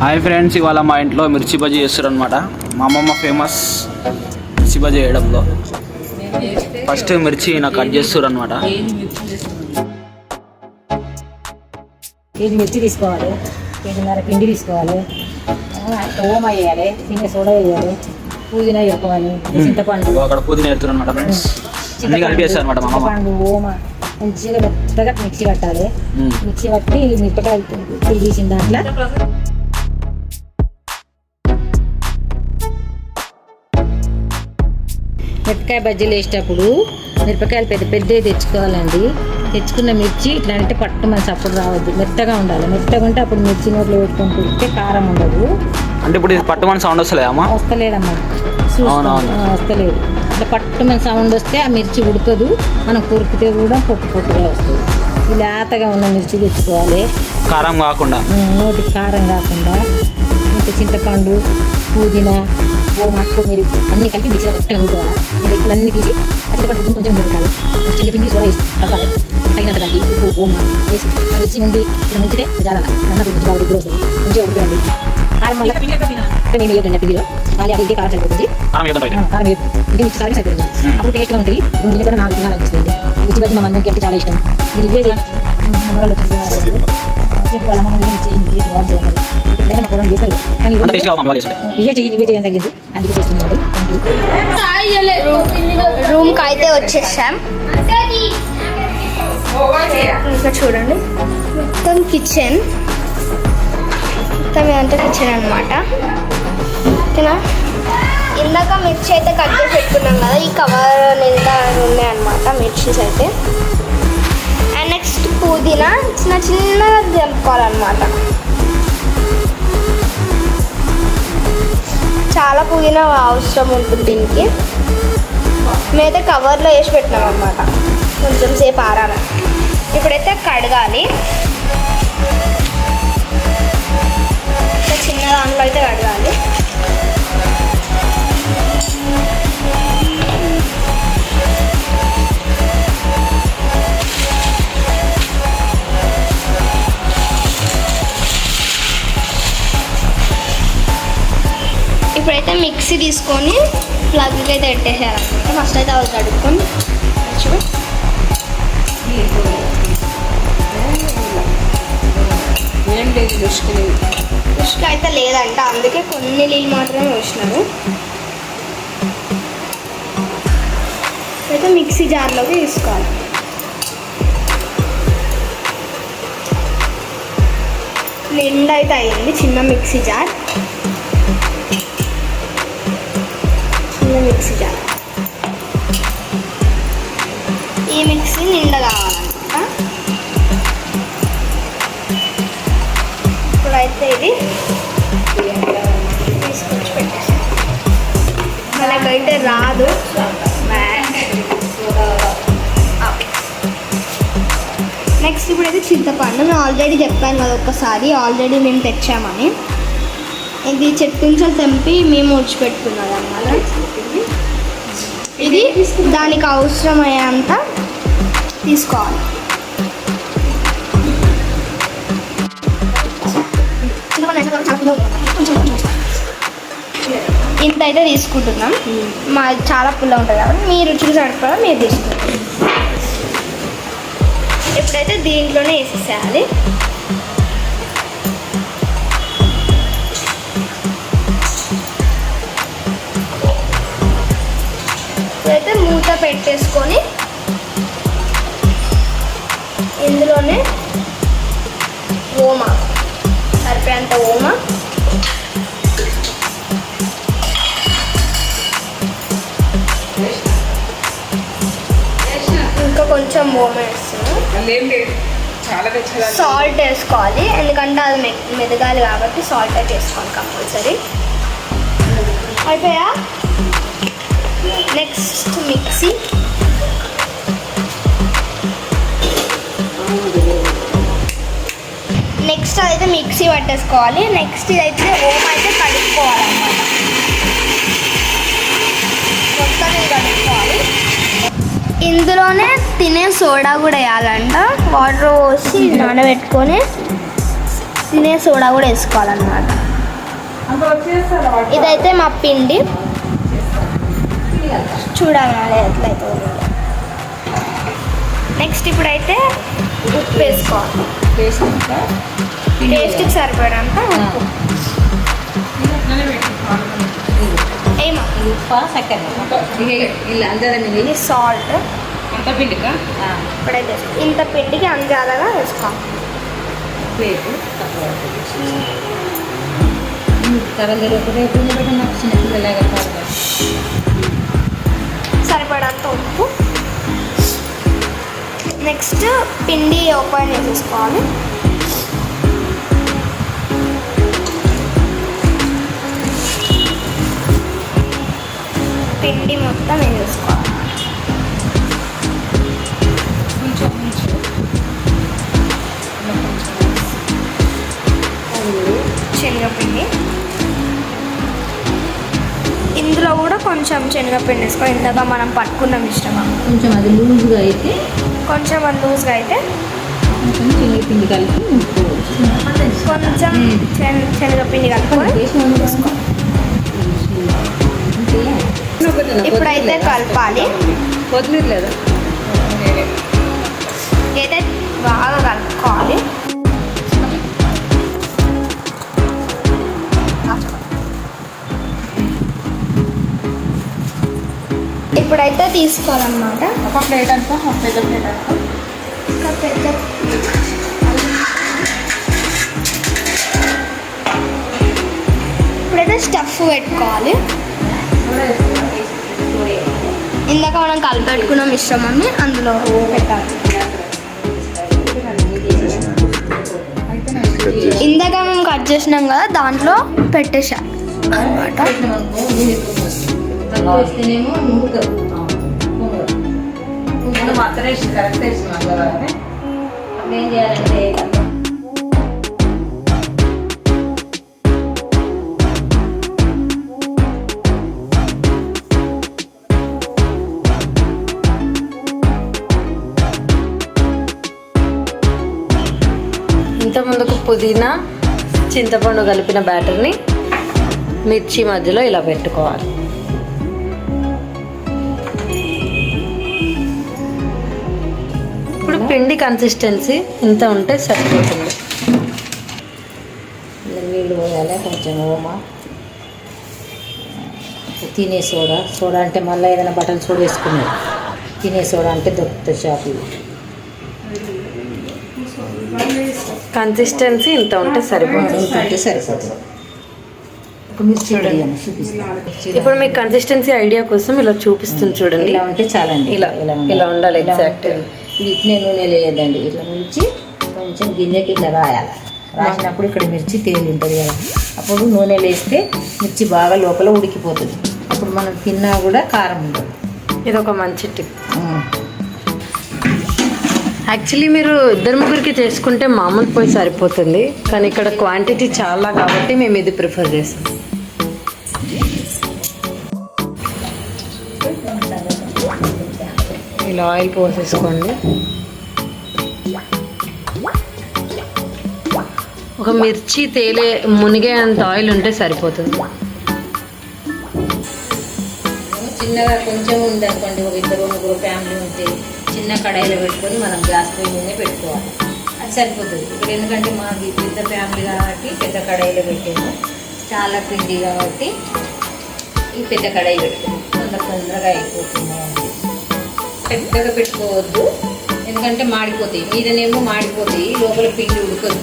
Hi friends ఇవాళ మా ఇంట్లో మిర్చి బజ్జీ చేస్తారు అనమాట మా అమ్మమ్మ ఫేమస్ మిర్చి బజ్జీ వేయడంలో. ఫస్ట్ మిర్చి నాకు కట్ చేస్తారు అనమాట కేజీ మిర్చి తీసుకోవాలి? కేజీన్నర పిండి తీసుకోవాలి. ఓమ వేయాలి చిన్న సోడా వేయాలి పుదీనా వేసుకోవాలి చింతపండు. అక్కడ పుదీనా వేస్తారు అనమాట ఫ్రెండ్స్. అన్ని కలిపేస్తారు అనమాట మా అమ్మమ్మ. ఓమ మంచిగా మెత్తగా మిక్సీ పట్టాలి మ్మ్. మిక్సీ పట్టి మిరపకాయలు తీసిన దాంట్లో. మిరపకాయ బజ్జీలు వేసేటప్పుడు మిరపకాయలు పెద్ద పెద్దవి తెచ్చుకోవాలండి. తెచ్చుకున్న మిర్చి ఇట్లా అంటే పట్టు మన అప్పుడు రావద్దు. మెత్తగా ఉండాలి. మెత్తగా ఉంటే అప్పుడు మిర్చి నోట్లో పెట్టుకొని పుడితే కారం ఉండదు. అంటే ఇప్పుడు ఇది పట్టుమని సౌండ్ వస్తలేదమ్మా. ఆ, వస్తలేదు. ఇట్లా పట్టు మన సౌండ్ వస్తే ఆ మిర్చి ఉడకదు. మనం కొరికితే కూడా పొట్టు పొట్టుగా వస్తుంది. లేతగా ఉన్న మిర్చి తెచ్చుకోవాలి. కారం కాకుండా. నోటికి కారం కాకుండా. ఇంకా చింతపండు పుదీనా ఓమట్టు మీరు అన్ని కలిపి మిక్సీ పెట్టగా ఉంచుకోవాలి మీరు అన్ని తీసి ఆ చింతపండు కొంచెం కొంచెం ఉడకాలి చిన్నపిండి కూడా వేసి కలపాలి తగినంత కలిపి ఉప్పు ఓమ వేసి ఆ మిర్చి నుండి ఇట్లా ముంచితే చాలా అన్న గురించి బాగా ఉడికి వస్తుంది మంచిగా ఉడకండి కారం మళ్ళీ నేను వేయకండి పిండిలో మళ్ళీ అది ఇదే కారం సరిపోతుంది కారం వేయద్దు ఇది మిక్స్ కారం సరిపోతుంది అప్పుడు టేస్ట్గా ఉంటుంది రెండు గిన్నె కూడా నాకు తినాలనిపిస్తుంది మిర్చి బజ్జి మా మమ్మీకి అంటే చాలా ఇష్టం ఇది ఇవే చేయాలి మనవాళ్ళు వాళ్ళ అమ్మ వాళ్ళు చేయి, చేయాలి. ఎప్పుడైనా మా కూరలు చేస్తారు. కానీ ఇవే- టేస్ట్గా ఇవే చేయడం తగ్గింది అందుకే చేస్తున్నాడు రూమ్ అయితే వచ్చేసాం ఇంకా చూడండి మొత్తం కిచెన్ మొత్తం ఇదంతా కిచెన్ అనమాట ఓకేనా ఇందాక మిర్చి అయితే కట్ చేసి పెట్టుకున్నాం కదా ఈ కవర్ నిండా ఉన్నాయన్నమాట మిర్చీస్ అయితే అండ్ నెక్స్ట్ పుదీనా చిన్న చిన్నగా జంపుకోవాలన్నమాట చాలా పుదీనా అవసరం ఉంటుంది దీనికి. మేమైతే కవర్లో వేసి పెట్టినాం అనమాట కొంచెం సేపు ఆరాలి ఇప్పుడైతే కడగాలి. చిన్న దాంట్లో అయితే కడగాలి. తీసుకొని ప్లగ్కి అయితే పెట్టేసేయాలన్నమాట ఫస్ట్ అయితే అవి కడుక్కొని ఇసుక అయితే లేదంట అందుకే కొన్ని నీళ్ళు మాత్రమే పోసినారు. అయితే మిక్సీ జార్లోకి తీసుకోవాలి. నిండా అయితే అయింది చిన్న మిక్సీ జార్. చిన్న మిక్సీ జార్ ఈ మిక్సీ నిండా కావాలన్నమాట ఇప్పుడైతే ఇది తీసుకొచ్చి పెట్టేసాం. మనకైతే రాదు. నెక్స్ట్ ఇప్పుడైతే చింతపండు. నేను ఆల్రెడీ చెప్పాను కదా ఒకసారి ఆల్రెడీ మేము తెచ్చామని. ఇది చెట్టు నుంచి తెంపి మేము ఊడ్చిపెట్టుకున్నది అన్నమాట. ఇది దానికి అవసరమయ్యేంత తీసుకోవాలి. ఇంత అయితే తీసుకుంటున్నాం. మా చాలా పుల్ల ఉంటుంది కాబట్టి మీ రుచికి సరిపడా మీరు తీసుకుంటాం ఇప్పుడైతే దీంట్లోనే వేసేసేయాలి ఇంకా కొంచెం తెచ్చేదాన్ని సాల్ట్ వేసుకోవాలి. ఎందుకంటే అది మెదగాలి కాబట్టి సాల్ట్ అయితే వేసుకోవాలి కంపల్సరీ. అయిపోయా? Next mixie. నెక్స్ట్ అయితే మిక్సీ పట్టేసుకోవాలి. నెక్స్ట్ ఇదైతే ఓమ అయితే కడుక్కోవాలన్నమాట. ఇది ఇందులోనే తినే సోడా కూడా వేయాలంట. వాటర్ పోసి నానబెట్టుకొని తినే సోడా కూడా వేసుకోవాలన్నమాట. ఇదైతే మా పిండి. చూడాలి ఎట్లయితే నెక్స్ట్ ఇప్పుడైతే ఉప్పు వేసుకోవాలి. టేస్ట్కి సరిపడంత ఉప్పు. ఏమో ఇది సాల్ట్ ఇప్పుడైతే వేసుకో- ఇంత పిండికి అందాలుగా వేసుకోవాలి సరిపడంత ఉప్పు. నెక్స్ట్ పిండి ఓపెన్ చేసేసుకోవాలి. పిండి మొత్తం వేసేసుకోవాలి శనగపిండి. ఇందులో కూడా కొంచెం శనగపిండి వేసుకో ఇందాక మనం పట్టుకున్న మిశ్రమం. కొంచెం అది లూజ్గా అయితే కొంచెం అది లూజ్గా అయితే కొంచెం శనగపిండి కలిపి కొంచెం శన- శనగపిండి కలుపుకొని వేసుకో ఇప్పుడైతే కలపాలి. కొత్తిమీర లేదా అయితే బాగా కలుపుకోవాలి. ఇప్పుడైతే తీసుకోవాలన్నమాట. ఒక ప్లేట్ అనుకో ఒక పెద్ద ప్లేట్ అనుకో ఇంకా పెద్ద ఇప్పుడైతే స్టఫ్ పెట్టుకోవాలి. ఇందాక మనం కలిపెట్టుకున్న మిశ్రమాన్ని అందులో పెట్టాలి. ఇందాక మేము కట్ చేసినాం కదా దాంట్లో పెట్టేసా. అనమాట కరెక్ట్ ఏం చేయాలంటే ఇంత ముందుకు పుదీనా చింతపండు కలిపిన బ్యాటర్ని మిర్చి మధ్యలో ఇలా పెట్టుకోవాలి. ఇప్పుడు పిండి కన్సిస్టెన్సీ ఇంత ఉంటే సరిపోతుంది. నీళ్ళు పోయాలి కొంచెం ఓమా. తినే సోడా సోడా అంటే మళ్ళీ ఏదైనా బటన్ సోడా వేసుకున్నాడు తినే సోడా అంటే దొరుకుతుంది షాపులో కన్సిస్టెన్సీ ఇంత ఉంటే సరిపోతుంది. ఇంకంటే సరిపోతుంది. ఇప్పుడు మీకు కన్సిస్టెన్సీ ఐడియా కోసం ఇలా చూపిస్తుంది చూడండి. ఇలా ఉంటే చాలండి. ఇలా, ఇలా ఉండాలి. ఉంటుంది. ఇది ఇట్లే నూనె లేదండి ఇట్లా మిర్చి కొంచెం గిన్నెకి ఇట్లా రాయాలి. రాసినప్పుడు ఇక్కడ మిర్చి తేలి ఉంటుంది కదా. అప్పుడు నూనె వేస్తే మిర్చి బాగా లోపల ఉడికిపోతుంది. అప్పుడు మనం తిన్నా కూడా కారం ఉండదు ఇది ఒక మంచి టిప్. యాక్చువల్లీ మీరు ఇద్దరు ముగ్గురికి చేసుకుంటే మామూలు పోయి సరిపోతుంది. కానీ ఇక్కడ క్వాంటిటీ చాలా కాబట్టి మేము ఇది ప్రిఫర్ చేస్తాం. ఇలా ఆయిల్ పోసేసుకోండి. ఒక మిర్చి తేలే మునిగే అంత ఆయిల్ ఉంటే సరిపోతుంది. చిన్నగా కొంచెం ఉందనుకోండి ఒక ఇద్దరు ముగ్గురు ఫ్యామిలీ ఉంటే చిన్న కడాయిలో పెట్టుకొని మనం గ్లాస్ పొయ్యి మీదనే పెట్టుకోవాలి. అది సరిపోతుంది. ఇప్పుడు ఎందుకంటే మాది పెద్ద ఫ్యామిలీ కాబట్టి పెద్ద కడాయిలో పెట్టాము. చాలా పిండి కాబట్టి ఈ పెద్ద కడాయి పెట్టుకుంది తొందర తొందరగా అయిపోతుంది పెద్దగా పెట్టుకోవద్దు. ఎందుకంటే మాడిపోతాయి. మీదనేమో మాడిపోతాయి. లోపల పిండి ఉడకదు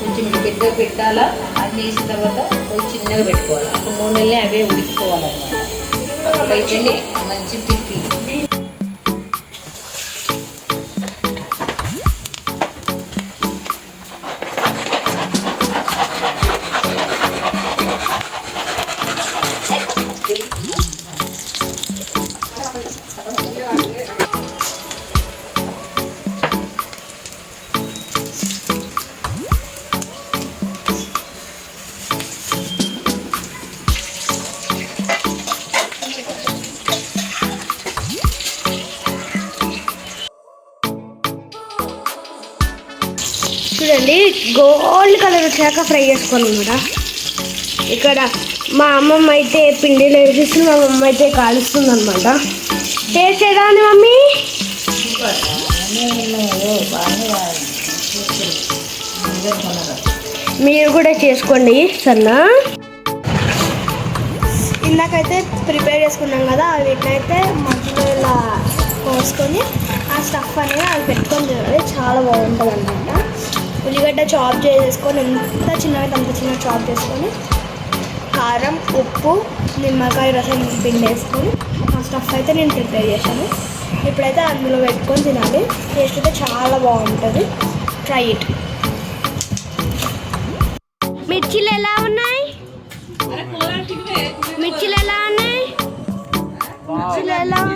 కొంచెం పెద్దగా పెట్టాలా? అది వేసిన తర్వాత కొంచెం చిన్నగా పెట్టుకోవాలి. అప్పుడు నూనెలే అవే ఉడికిపోవాలన్నమాట. అప్పుడైతేనే మంచి మళ్ళీ గోల్డ్ కలర్ వచ్చాక ఫ్రై చేసుకోవాలి అనమాట ఇక్కడ మా అమ్మమ్మ అయితే పిండిలో వేసేసి మా అమ్మమ్మ అయితే కాలుస్తుంది అనమాట టేస్ట్ ఎలా ఉంది మమ్మీ? మీరు కూడా చేసుకోండి సరేనా? ఇందాకైతే ప్రిపేర్ చేసుకున్నాం కదా వీటినైతే మధ్యలో ఇలా కోసుకొని ఆ స్టఫ్ అనేది అది పెట్టుకొని చూడాలి చాలా బాగుంటుంది అనమాట ఉల్లిగడ్డ చాప్ చేసేసుకొని ఎంత చిన్నగా అంత చిన్న చాప్ చేసుకొని కారం ఉప్పు నిమ్మకాయ రసం పిండి వేసుకొని ఆ స్టఫ్ అయితే నేను ప్రిపేర్ చేశాను ఇప్పుడైతే అందులో పెట్టుకొని తినాలి. టేస్ట్ అయితే చాలా బాగుంటుంది. ట్రై ఇట్ మిర్చిలు ఎలా ఉన్నాయి? మిర్చిలు ఎలా ఉన్నాయి? మిర్చిలు ఎలా ఉన్నాయి